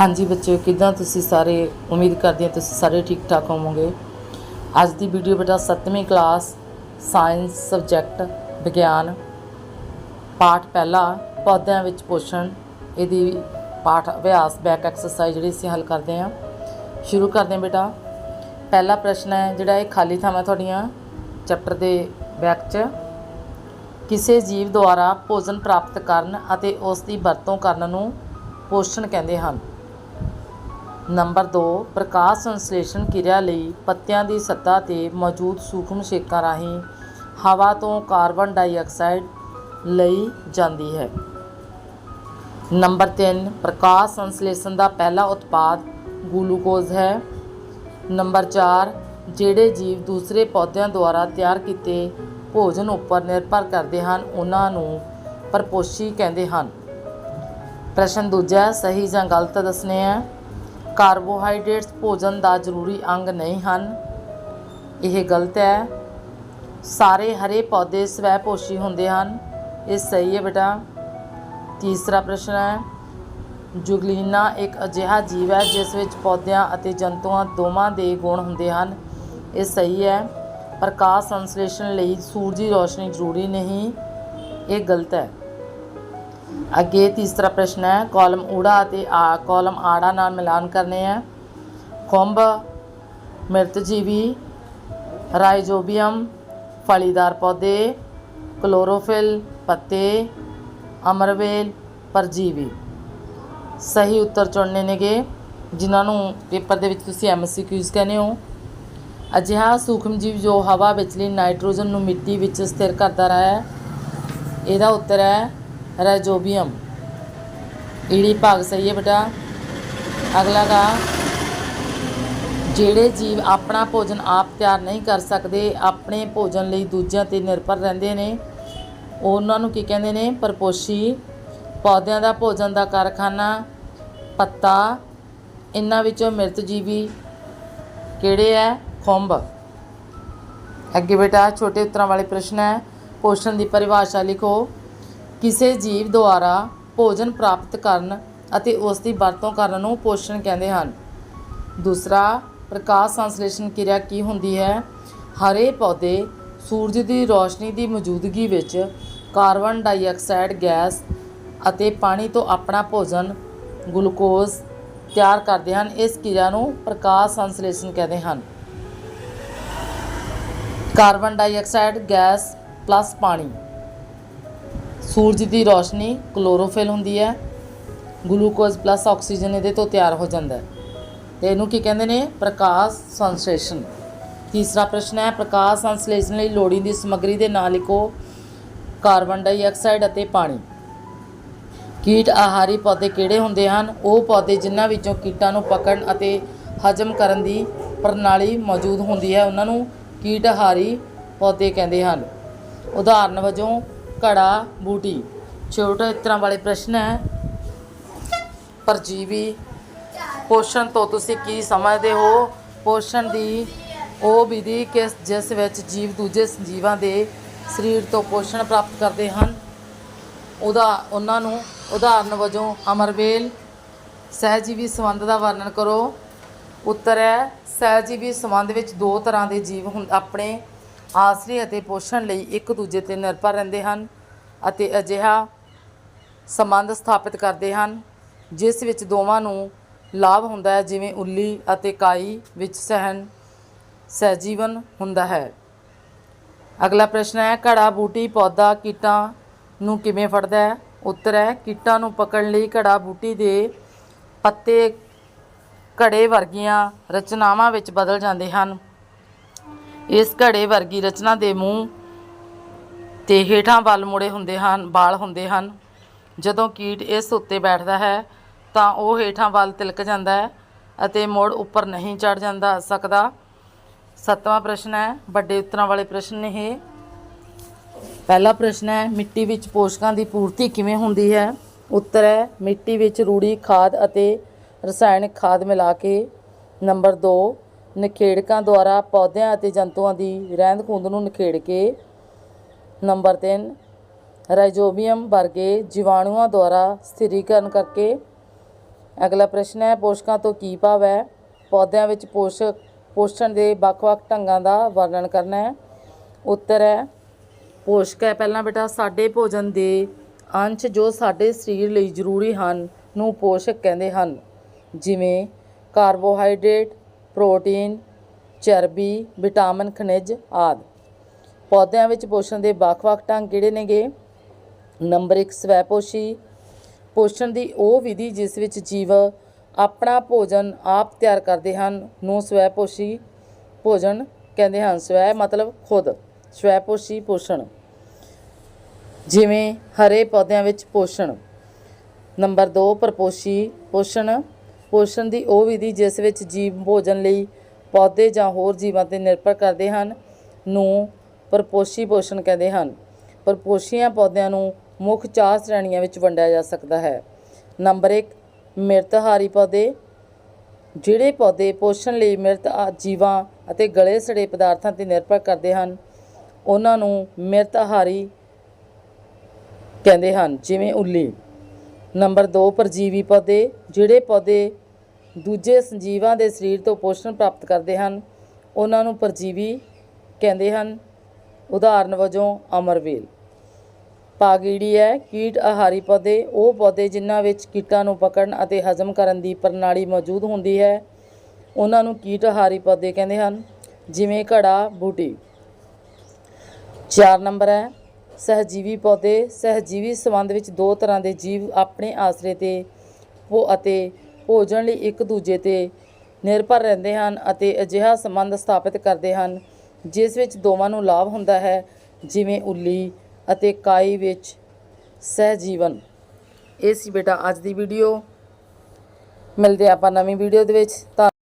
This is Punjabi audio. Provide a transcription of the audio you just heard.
ਹਾਂਜੀ ਬੱਚਿਓ, ਕਿਦਾਂ ਤੁਸੀਂ ਸਾਰੇ? ਉਮੀਦ ਕਰਦੇ ਹਾਂ ਤੁਸੀਂ ਸਾਰੇ ਠੀਕ ਠਾਕ ਹੋਵੋਗੇ। ਅੱਜ ਦੀ ਵੀਡੀਓ ਬੇਟਾ 7ਵੀਂ ਕਲਾਸ ਸਾਇੰਸ ਸਬਜੈਕਟ ਵਿਗਿਆਨ। ਪਾਠ ਪਹਿਲਾ, ਪੌਦਿਆਂ ਵਿੱਚ ਪੋਸ਼ਣ। ਇਹਦੀ ਪਾਠ ਅਭਿਆਸ ਬੈਕ ਐਕਸਰਸਾਈਜ਼ ਜਿਹੜੀ ਅਸੀਂ ਹੱਲ ਕਰਦੇ ਹਾਂ। ਸ਼ੁਰੂ ਕਰਦੇ ਹਾਂ ਬੇਟਾ। ਪਹਿਲਾ ਪ੍ਰਸ਼ਨ ਹੈ, ਜਿਹੜਾ ਇਹ ਖਾਲੀ ਥਾਵਾਂ ਤੁਹਾਡੀਆਂ ਚੈਪਟਰ ਦੇ ਬੈਕ 'ਚ। ਕਿਸੇ ਜੀਵ ਦੁਆਰਾ ਭੋਜਨ ਪ੍ਰਾਪਤ ਕਰਨ ਅਤੇ ਉਸ ਦੀ ਵਰਤੋਂ ਕਰਨ ਨੂੰ ਪੋਸ਼ਣ ਕਹਿੰਦੇ ਹਨ। ਨੰਬਰ 2 ਪ੍ਰਕਾਸ਼ ਸੰਸਲੇਸ਼ਣ ਕਿਰਿਆ ਲਈ ਪੱਤਿਆਂ ਦੀ ਸਤ੍ਹਾ ਤੇ ਮੌਜੂਦ ਸੂਖਮ ਛੇਕਾਂ ਰਾਹੀਂ ਹਵਾ ਤੋਂ ਕਾਰਬਨ ਡਾਈਆਕਸਾਈਡ ਲਈ ਜਾਂਦੀ ਹੈ। ਨੰਬਰ 3 ਪ੍ਰਕਾਸ਼ ਸੰਸਲੇਸ਼ਣ ਦਾ ਪਹਿਲਾ ਉਤਪਾਦ ਗਲੂਕੋਜ਼ ਹੈ। ਨੰਬਰ 4 ਜਿਹੜੇ ਜੀਵ ਦੂਸਰੇ ਪੌਦਿਆਂ ਦੁਆਰਾ ਤਿਆਰ ਕੀਤੇ ਭੋਜਨ ਉੱਪਰ ਨਿਰਭਰ ਕਰਦੇ ਹਨ, ਉਹਨਾਂ ਨੂੰ ਪਰਪੋਸ਼ੀ ਕਹਿੰਦੇ ਹਨ। ਪ੍ਰਸ਼ਨ ਦੂਜਾ, ਸਹੀ ਜਾਂ ਗਲਤ ਦੱਸਣੇ ਹੈ ਕਾਰਬੋਹਾਈਡਰੇਟਸ ਭੋਜਨ ਦਾ ਜ਼ਰੂਰੀ ਅੰਗ ਨਹੀਂ ਹਨ। ਇਹ ਗਲਤ ਹੈ। ਸਾਰੇ ਹਰੇ ਪੌਦੇ ਸਵੈਪੋਸ਼ੀ ਹੁੰਦੇ ਹਨ। ਇਹ ਸਹੀ ਹੈ ਬੇਟਾ। ਤੀਸਰਾ ਪ੍ਰਸ਼ਨ ਹੈ, ਜੁਗਲੀਨਾ ਇੱਕ ਅਜਿਹਾ ਜੀਵ ਹੈ ਜਿਸ ਵਿੱਚ ਪੌਦਿਆਂ ਅਤੇ ਜੰਤੂਆਂ ਦੋਵਾਂ ਦੇ ਗੁਣ ਹੁੰਦੇ ਹਨ। ਇਹ ਸਹੀ ਹੈ। ਪ੍ਰਕਾਸ਼ ਸੰਸਲੇਸ਼ਣ ਲਈ ਸੂਰਜੀ ਰੋਸ਼ਨੀ ਜ਼ਰੂਰੀ ਨਹੀਂ। ਇਹ ਗਲਤ ਹੈ। ਅੱਗੇ ਤੀਸਰਾ ਪ੍ਰਸ਼ਨ ਹੈ ਕਾਲਮ ਊੜਾ ਅਤੇ ਆ ਕਾਲਮ ਆੜਾ ਨਾਲ ਮਿਲਾਨ ਕਰਨੇ ਹੈ। ਖੁੰਭ, ਮਿਰਤਜੀਵੀ ਰਾਈਜੋਬੀਅਮ ਫਲੀਦਾਰ ਪੌਦੇ, ਕਲੋਰੋਫਿਲ, ਪੱਤੇ, ਅਮਰਵੇਲ, ਪਰਜੀਵੀ। ਸਹੀ ਉੱਤਰ ਚੁਣਨੇ ਨੇਗੇ, ਜਿਨ੍ਹਾਂ ਨੂੰ ਪੇਪਰ ਦੇ ਵਿੱਚ ਤੁਸੀਂ ਐਮਸੀਕਿਊਜ਼ ਕਹਿੰਦੇ ਹੋ। ਅਜਿਹਾ ਸੂਖਮ ਜੀਵ ਜੋ ਹਵਾ ਵਿਚਲੀ ਨਾਈਟ੍ਰੋਜਨ ਨੂੰ ਮਿੱਟੀ ਵਿੱਚ ਸਥਿਰ ਕਰਦਾ ਰਿਹਾ ਹੈ, ਇਹਦਾ ਉੱਤਰ ਹੈ ਰਾਈਜੋਬੀਅਮ ਈੜੀ ਭਾਗ ਸਹੀ ਹੈ ਬੇਟਾ। ਅਗਲਾ ਗਾ ਜਿਹੜੇ ਜੀਵ ਆਪਣਾ ਭੋਜਨ ਆਪ ਤਿਆਰ ਨਹੀਂ ਕਰ ਸਕਦੇ, ਆਪਣੇ ਭੋਜਨ ਲਈ ਦੂਜਿਆਂ ਤੇ ਨਿਰਭਰ ਰਹਿੰਦੇ ਨੇ। ਉਹਨਾਂ ਨੂੰ ਕੀ ਕਹਿੰਦੇ ਨੇ? ਪਰਪੋਸ਼ੀ। ਪੌਦਿਆਂ ਦਾ ਭੋਜਨ ਦਾ ਕਾਰਖਾਨਾ, ਪੱਤਾ, ਇਹਨਾਂ ਵਿੱਚੋਂ ਮਿਰਤ ਜੀਵੀ ਕਿਹੜੇ ਹੈ? ਖੁੰਭ। ਅੱਗੇ ਬੇਟਾ, ਛੋਟੇ ਉੱਤਰਾਂ ਵਾਲੇ ਪ੍ਰਸ਼ਨ ਹੈ। ਪੋਸ਼ਣ ਦੀ ਪਰਿਭਾਸ਼ਾ ਲਿਖੋ। ਕਿਸੇ ਜੀਵ ਦੁਆਰਾ ਭੋਜਨ ਪ੍ਰਾਪਤ ਕਰਨ ਅਤੇ ਉਸ ਦੀ ਵਰਤੋਂ ਕਰਨ ਨੂੰ ਪੋਸ਼ਣ ਕਹਿੰਦੇ ਹਨ। ਦੂਸਰਾ, ਪ੍ਰਕਾਸ਼ ਸੰਸਲੇਸ਼ਣ ਕਿਰਿਆ ਕੀ ਹੁੰਦੀ ਹੈ? ਹਰੇ ਪੌਦੇ ਸੂਰਜ ਦੀ ਰੋਸ਼ਨੀ ਦੀ ਮੌਜੂਦਗੀ ਵਿੱਚ ਕਾਰਬਨ ਡਾਈਆਕਸਾਈਡ, ਗੈਸ ਅਤੇ ਪਾਣੀ ਤੋਂ ਆਪਣਾ ਭੋਜਨ, ਗਲੂਕੋਜ਼ ਤਿਆਰ ਕਰਦੇ ਹਨ। ਇਸ ਕਿਰਿਆ ਨੂੰ ਪ੍ਰਕਾਸ਼ ਸੰਸਲੇਸ਼ਣ ਕਹਿੰਦੇ ਹਨ। ਕਾਰਬਨ ਡਾਈਆਕਸਾਈਡ, ਗੈਸ ਪਲੱਸ ਪਾਣੀ। ਸੂਰਜ ਦੀ ਰੋਸ਼ਨੀ ਕਲੋਰੋਫਿਲ ਹੁੰਦੀ ਹੈ, ਗਲੂਕੋਜ਼ ਪਲੱਸ ਆਕਸੀਜਨ ਇਹਦੇ ਤੋਂ ਤਿਆਰ ਹੋ ਜਾਂਦਾ ਹੈ। ਤੇ ਇਹਨੂੰ ਕੀ ਕਹਿੰਦੇ ਨੇ? ਪ੍ਰਕਾਸ਼ ਸੰਸਲੇਸ਼ਨ ਤੀਸਰਾ ਪ੍ਰਸ਼ਨ ਹੈ, ਪ੍ਰਕਾਸ਼ ਸੰਸਲੇਸ਼ਣ ਲਈ ਲੋੜੀਂਦੀ ਸਮੱਗਰੀ ਦੇ ਨਾਲ ਇੱਕੋ ਕਾਰਬਨ ਡਾਈਆਕਸਾਈਡ ਅਤੇ ਪਾਣੀ। ਕੀਟ ਆਹਾਰੀ ਪੌਦੇ ਕਿਹੜੇ ਹੁੰਦੇ ਹਨ? ਉਹ ਪੌਦੇ ਜਿਨ੍ਹਾਂ ਵਿੱਚੋਂ ਕੀਟਾਂ ਨੂੰ ਪਕੜਨ ਅਤੇ ਹਜਮ ਕਰਨ ਦੀ ਪ੍ਰਣਾਲੀ ਮੌਜੂਦ ਹੁੰਦੀ ਹੈ। ਉਹਨਾਂ ਨੂੰ ਕੀਟ ਆਹਾਰੀ ਪੌਦੇ ਕਹਿੰਦੇ ਹਨ। ਉਦਾਹਰਨ ਵਜੋਂ ਘੜਾ, ਬੂਟੀ। ਛੋਟੇ ਇਤਰਾਂ ਵਾਲੇ ਪ੍ਰਸ਼ਨ ਹੈ। ਪਰਜੀਵੀ ਪੋਸ਼ਣ ਤੋਂ ਤੁਸੀਂ ਕੀ ਸਮਝਦੇ ਹੋ? ਪੋਸ਼ਣ ਦੀ ਉਹ ਵਿਧੀ ਕਿਸ, ਜਿਸ ਵਿੱਚ ਜੀਵ ਦੂਜੇ ਜੀਵਾਂ ਦੇ ਸਰੀਰ ਤੋਂ ਪੋਸ਼ਣ ਪ੍ਰਾਪਤ ਕਰਦੇ ਹਨ? ਉਹਦਾ, ਉਹਨਾਂ ਨੂੰ ਉਦਾਹਰਨ ਵਜੋਂ ਅਮਰਵੇਲ, ਸਹਿਜੀਵੀ ਸੰਬੰਧ ਦਾ ਵਰਣਨ ਕਰੋ। ਉੱਤਰ ਹੈ, ਸਹਿਜੀਵੀ ਸੰਬੰਧ ਵਿੱਚ ਦੋ ਤਰ੍ਹਾਂ ਦੇ ਜੀਵ ਹੁੰ, ਆਪਣੇ ਆਸਰੇ ਅਤੇ ਪੋਸ਼ਣ ਲਈ ਇੱਕ ਦੂਜੇ ਤੇ ਨਿਰਭਰ ਰਹਿੰਦੇ ਹਨ ਅਤੇ ਅਜਿਹਾ ਸੰਬੰਧ ਸਥਾਪਿਤ ਕਰਦੇ ਹਨ, ਜਿਸ ਵਿੱਚ ਦੋਵਾਂ ਨੂੰ ਲਾਭ ਹੁੰਦਾ ਹੈ, ਜਿਵੇਂ ਉੱਲੀ ਅਤੇ ਕਾਈ ਵਿੱਚ ਸਹਿਨ ਸਹਿਜੀਵਨ ਹੁੰਦਾ ਹੈ। ਅਗਲਾ ਪ੍ਰਸ਼ਨ ਹੈ, ਘੜਾ, ਬੂਟੀ, ਪੌਦਾ, ਕੀਟਾਂ ਨੂੰ ਕਿਵੇਂ ਫੜਦਾ ਹੈ? ਉੱਤਰ ਹੈ, ਕੀਟਾਂ ਨੂੰ ਪਕੜਨ ਲਈ ਘੜਾ, ਬੂਟੀ ਦੇ ਪੱਤੇ ਘੜੇ ਵਰਗੀਆਂ ਰਚਨਾਵਾਂ ਵਿੱਚ ਬਦਲ ਜਾਂਦੇ ਹਨ। ਇਸ ਘੜੇ ਵਰਗੀ ਰਚਨਾ ਦੇ ਮੂੰਹ ਤੇ ਹੇਠਾਂ ਵੱਲ ਮੁੜੇ ਹੁੰਦੇ ਹਨ, ਵਾਲ ਹੁੰਦੇ ਹਨ। ਜਦੋਂ ਕੀਟ ਇਸ ਉੱਤੇ ਬੈਠਦਾ ਹੈ, ਤਾਂ ਉਹ ਹੇਠਾਂ ਵੱਲ ਤਿਲਕ ਜਾਂਦਾ ਹੈ ਅਤੇ ਮੁੜ ਉੱਪਰ ਨਹੀਂ ਚੜ ਜਾਂਦਾ। ਸਕਦਾ ਸੱਤਵਾਂ ਪ੍ਰਸ਼ਨ ਹੈ, ਵੱਡੇ ਉੱਤਰਾਂ ਵਾਲੇ ਪ੍ਰਸ਼ਨ ਇਹ। ਪਹਿਲਾ ਪ੍ਰਸ਼ਨ ਹੈ, ਮਿੱਟੀ ਵਿੱਚ ਪੋਸ਼ਕਾਂ ਦੀ ਪੂਰਤੀ ਕਿਵੇਂ ਹੁੰਦੀ ਹੈ? ਉੱਤਰ ਹੈ, ਮਿੱਟੀ ਵਿੱਚ ਰੂੜੀ ਖਾਦ ਅਤੇ ਰਸਾਇਣਿਕ ਖਾਦ ਮਿਲਾ ਕੇ। ਨੰਬਰ 2 ਨਿਖੇੜਕਾਂ ਦੁਆਰਾ ਪੌਦਿਆਂ ਅਤੇ ਜੰਤੂਆਂ ਦੀ ਰਹਿੰਦ ਖੂੰਹਦ ਨੂੰ ਨਿਖੇੜ ਕੇ ਨੰਬਰ 3 ਰਾਈਜੋਬੀਅਮ ਵਰਗੇ ਜੀਵਾਣੂਆਂ ਦੁਆਰਾ ਸਥਿਰੀਕਰਨ ਕਰਕੇ ਅਗਲਾ ਪ੍ਰਸ਼ਨ ਹੈ, ਪੋਸ਼ਕਾਂ ਤੋਂ ਕੀ ਭਾਵ ਹੈ? ਪੌਦਿਆਂ ਵਿੱਚ ਪੋਸ਼ਕ ਪੋਸ਼ਣ ਦੇ ਵੱਖ-ਵੱਖ ਢੰਗਾਂ ਦਾ ਵਰਣਨ ਕਰਨਾ ਹੈ। ਉੱਤਰ ਹੈ, ਪੋਸ਼ਕ ਹੈ। ਪਹਿਲਾਂ ਬੇਟਾ, ਸਾਡੇ ਭੋਜਨ ਦੇ ਅੰਸ਼ ਜੋ ਸਾਡੇ ਸਰੀਰ ਲਈ ਜ਼ਰੂਰੀ ਹਨ ਨੂੰ ਪੋਸ਼ਕ ਕਹਿੰਦੇ ਹਨ, ਜਿਵੇਂ ਕਾਰਬੋਹਾਈਡਰੇਟ ਪ੍ਰੋਟੀਨ, ਚਰਬੀ, ਵਿਟਾਮਿਨ, ਖਣਿਜ ਆਦਿ। ਪੌਦਿਆਂ ਵਿੱਚ ਪੋਸ਼ਣ ਦੇ ਵੱਖ-ਵੱਖ ਢੰਗ ਕਿਹੜੇ ਨੇਗੇ? ਨੰਬਰ 1 ਸਵੈਪੋਸ਼ੀ। ਪੋਸ਼ਣ ਦੀ ਉਹ ਵਿਧੀ ਜਿਸ ਵਿੱਚ ਜੀਵ ਆਪਣਾ ਭੋਜਨ ਆਪ ਤਿਆਰ ਕਰਦੇ ਹਨ, ਨੂੰ ਸਵੈਪੋਸ਼ੀ ਭੋਜਨ ਕਹਿੰਦੇ ਹਨ। ਸਵੈ ਮਤਲਬ ਖੁਦ, ਸਵੈਪੋਸ਼ੀ ਪੋਸ਼ਣ। ਜਿਵੇਂ ਹਰੇ ਪੌਦਿਆਂ ਵਿੱਚ ਪੋਸ਼ਣ। ਨੰਬਰ 2 ਪਰਪੋਸ਼ੀ ਪੋਸ਼ਣ। ਪੋਸ਼ਣ ਦੀ ਉਹ ਵਿਧੀ ਜਿਸ ਵਿੱਚ ਜੀਵ ਭੋਜਨ ਲਈ ਪੌਦੇ ਜਾਂ ਹੋਰ ਜੀਵਾਂ ਤੇ ਨਿਰਭਰ ਕਰਦੇ ਹਨ ਨੂੰ ਪਰਪੋਸ਼ੀ ਪੋਸ਼ਣ ਕਹਿੰਦੇ ਹਨ। ਪਰਪੋਸ਼ੀਆਂ ਪੌਦਿਆਂ ਨੂੰ ਮੁੱਖ ਚਾਰ ਸ਼੍ਰੇਣੀਆਂ ਵਿੱਚ ਵੰਡਿਆ ਜਾ ਸਕਦਾ ਹੈ। ਨੰਬਰ 1 ਮਿਰਤਹਾਰੀ ਪੌਦੇ। ਜਿਹੜੇ ਪੌਦੇ ਪੋਸ਼ਣ ਲਈ ਮਿਰਤ ਆ- ਜੀਵਾਂ ਅਤੇ ਗਲੇ ਸੜੇ ਪਦਾਰਥਾਂ ਤੇ ਨਿਰਭਰ ਕਰਦੇ ਹਨ, ਉਹਨਾਂ ਨੂੰ ਮਿਰਤਹਾਰੀ ਕਹਿੰਦੇ ਹਨ, ਜਿਵੇਂ ਉੱਲੀ। ਨੰਬਰ 2 ਪਰਜੀਵੀ ਪੌਦੇ, ਜਿਹੜੇ ਪੌਦੇ ਦੂਜੇ ਸੰਜੀਵਾਂ ਦੇ ਸਰੀਰ ਤੋਂ ਪੋਸ਼ਣ ਪ੍ਰਾਪਤ ਕਰਦੇ ਹਨ, ਉਹਨਾਂ ਨੂੰ ਪਰਜੀਵੀ ਕਹਿੰਦੇ ਹਨ। ਉਦਾਹਰਨ ਵਜੋਂ ਅਮਰਵੇਲ ਪਾਗੀੜੀ ਹੈ, ਕੀਟ ਆਹਾਰੀ ਪੌਦੇ, ਉਹ ਪੌਦੇ ਜਿਨ੍ਹਾਂ ਵਿੱਚ ਕੀਟਾਂ ਨੂੰ ਪਕੜਨ ਅਤੇ ਹਜ਼ਮ ਕਰਨ ਦੀ ਪ੍ਰਣਾਲੀ ਮੌਜੂਦ ਹੁੰਦੀ ਹੈ, ਉਹਨਾਂ ਨੂੰ ਕੀਟ ਆਹਾਰੀ ਪੌਦੇ ਕਹਿੰਦੇ ਹਨ, ਜਿਵੇਂ ਘੜਾ, ਬੂਟੀ। 4 ਨੰਬਰ ਹੈ ਸਹਜੀਵੀ ਪੌਦੇ, ਸਹਜੀਵੀ ਸੰਬੰਧ ਵਿੱਚ ਦੋ ਤਰ੍ਹਾਂ ਦੇ ਜੀਵ ਆਪਣੇ ਆਸਰੇ ਤੇ ਉਹ ਅਤੇ ਭੋਜਨ ਲਈ ਇੱਕ ਦੂਜੇ ਤੇ ਨਿਰਭਰ ਰਹਿੰਦੇ ਹਨ ਅਤੇ ਅਜਿਹਾ ਸੰਬੰਧ ਸਥਾਪਿਤ ਕਰਦੇ ਹਨ, ਜਿਸ ਵਿੱਚ ਦੋਵਾਂ ਨੂੰ ਲਾਭ ਹੁੰਦਾ ਹੈ, ਜਿਵੇਂ ਉੱਲੀ ਅਤੇ ਕਾਈ ਵਿੱਚ ਸਹਿਜੀਵਨ। ਇਹ ਸੀ ਬੇਟਾ ਅੱਜ ਦੀ ਵੀਡੀਓ ਮਿਲਦੇ ਆਪਾਂ ਨਵੀਂ ਵੀਡੀਓ ਦੇ ਵਿੱਚ। ਧੰਨ-